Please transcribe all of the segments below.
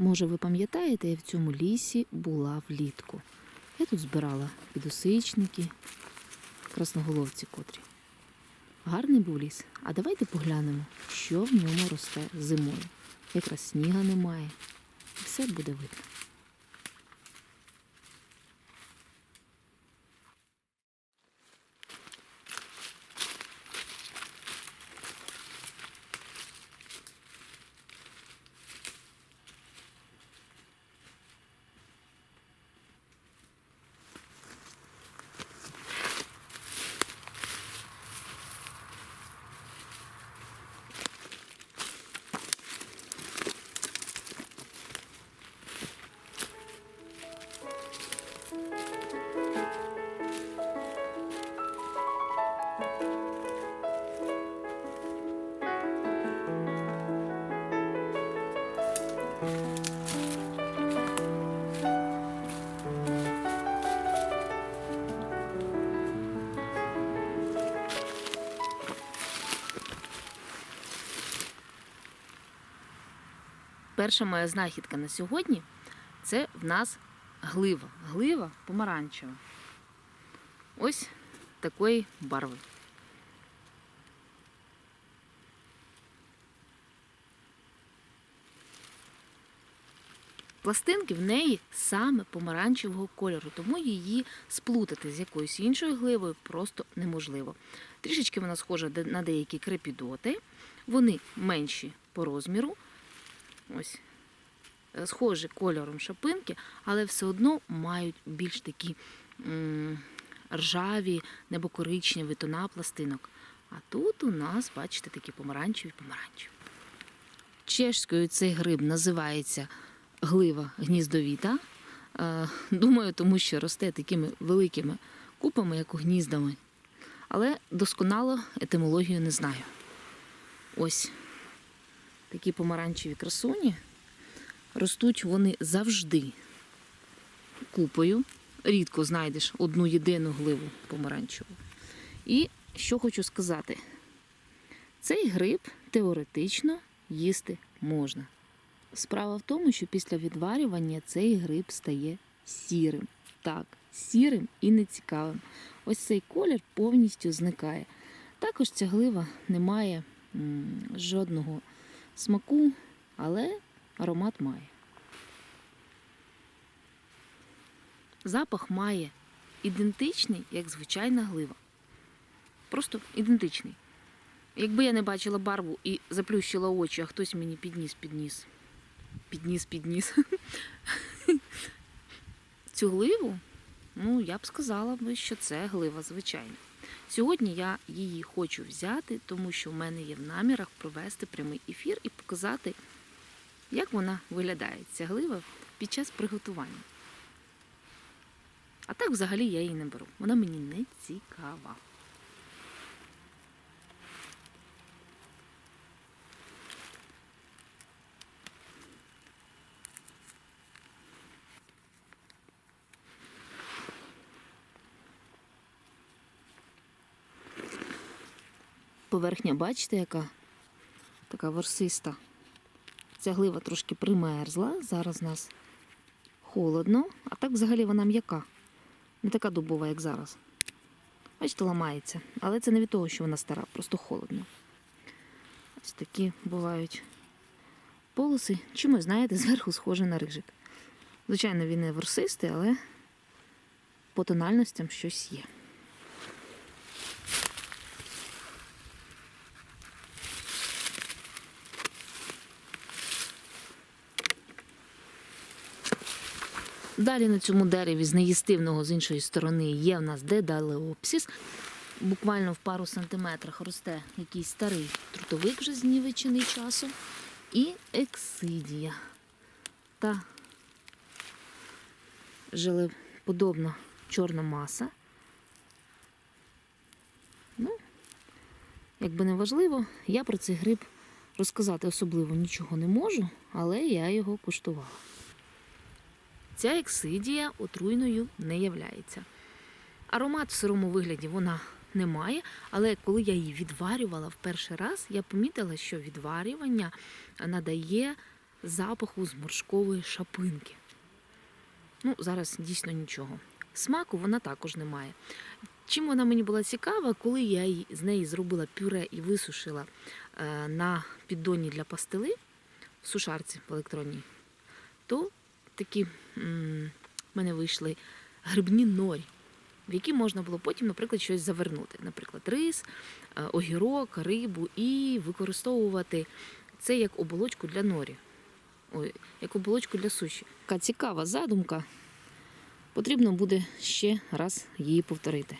Може, ви пам'ятаєте, я в цьому лісі була влітку. Я тут збирала підосичники, красноголовці котрі. Гарний був ліс. А давайте поглянемо, що в ньому росте зимою. Якраз сніга немає. І все буде видно. Перша моя знахідка на сьогодні це в нас глива. Глива помаранчева. Ось такої барви. Пластинки в неї саме помаранчевого кольору, тому її сплутати з якоюсь іншою гливою просто неможливо. Трішечки вона схожа на деякі крепідоти, вони менші по розміру, ось е, схожі кольором шапинки, але все одно мають більш такі ржаві, небокоричневі тона пластинок. А тут у нас, бачите, такі помаранчеві помаранчеві. Чешською цей гриб називається глива гніздовіта. Е, Думаю, тому що росте такими великими купами, як у гніздами. Але досконало етимологію не знаю. Ось такі помаранчеві красуні. Ростуть вони завжди купою. Рідко знайдеш одну єдину гливу помаранчеву. І що хочу сказати: цей гриб теоретично їсти можна. Справа в тому, що після відварювання цей гриб стає сірим. Так, сірим і нецікавим. Ось цей колір повністю зникає. Також ця глива не має жодного смаку, але аромат має. Запах має ідентичний, як звичайна глива. Просто ідентичний. Якби я не бачила барву і заплющила очі, а хтось мені підніс, підніс, підніс, підніс цю гливу, ну я б сказала що це глива звичайна. Сьогодні я її хочу взяти, тому що в мене є в намірах провести прямий ефір і показати, як вона виглядає, ця глива під час приготування. А так взагалі я її не беру. Вона мені не цікава. Поверхня, бачите, яка така ворсиста. Ця глива трошки примерзла. Зараз у нас холодно, а так взагалі вона м'яка. Не така дубова, як зараз. Бачите, ламається. Але це не від того, що вона стара, просто холодно. Ось такі бувають полоси. Чомусь, знаєте, зверху схоже на рижик. Звичайно, він не ворсистий, але по тональностям щось є. Далі на цьому дереві з неїстивного з іншої сторони є в нас дедалеопсіс. Буквально в пару сантиметрах росте якийсь старий трутовик вже знівечений часом. І ексидія. Та желеподобна чорна маса. Ну, якби не важливо, я про цей гриб розказати особливо нічого не можу, але я його куштувала. Ця ексидія отруйною не являється. Аромат в сирому вигляді вона не має, але коли я її відварювала в перший раз, я помітила, що відварювання надає запаху зморшкової шапинки. Ну, зараз дійсно нічого. Смаку вона також не має. Чим вона мені була цікава, коли я з неї зробила пюре і висушила е, на піддоні для пастили в сушарці в електронній, то такі в мене вийшли грибні норі, в які можна було потім, наприклад, щось завернути. Наприклад, рис, е, огірок, рибу і використовувати це як оболочку для норі. Ой, як оболочку для суші. Така цікава задумка. Потрібно буде ще раз її повторити.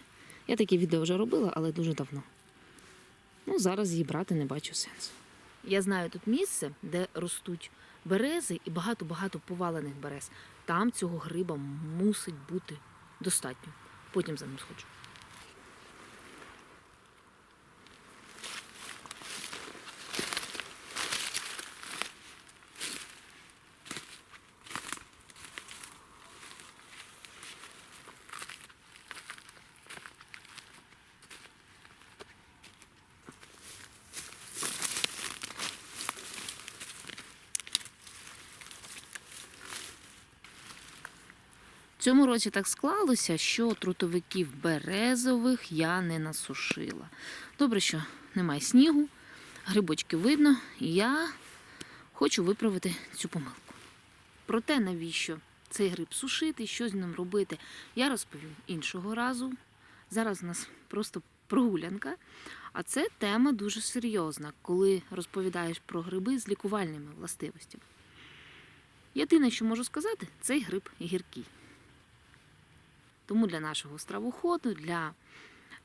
Я таке відео вже робила, але дуже давно. Ну, зараз її брати не бачу сенсу. Я знаю тут місце, де ростуть берези і багато-багато повалених берез. Там цього гриба мусить бути достатньо. Потім за ним сходжу. Цьому році так склалося, що трутовиків березових я не насушила. Добре, що немає снігу, грибочки видно, і я хочу виправити цю помилку. Про те, навіщо цей гриб сушити, що з ним робити, я розповім іншого разу. Зараз у нас просто прогулянка. А це тема дуже серйозна, коли розповідаєш про гриби з лікувальними властивостями. Єдине, що можу сказати, цей гриб гіркий. Тому для нашого стравоходу, для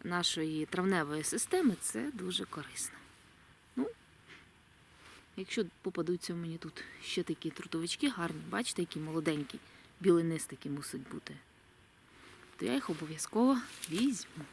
нашої травневої системи це дуже корисно. Ну, якщо попадуться мені тут ще такі трутовички гарні, бачите, які молоденькі, білинистики мусить бути, то я їх обов'язково візьму.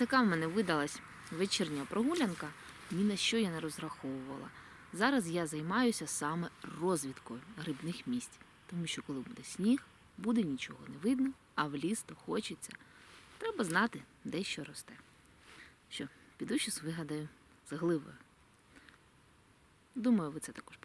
Така в мене видалась вечірня прогулянка, ні на що я не розраховувала. Зараз я займаюся саме розвідкою грибних місць, тому що коли буде сніг, буде нічого не видно, а в ліс то хочеться. Треба знати, де що росте. Що, піду щось вигадаю з гливою. Думаю, ви це також.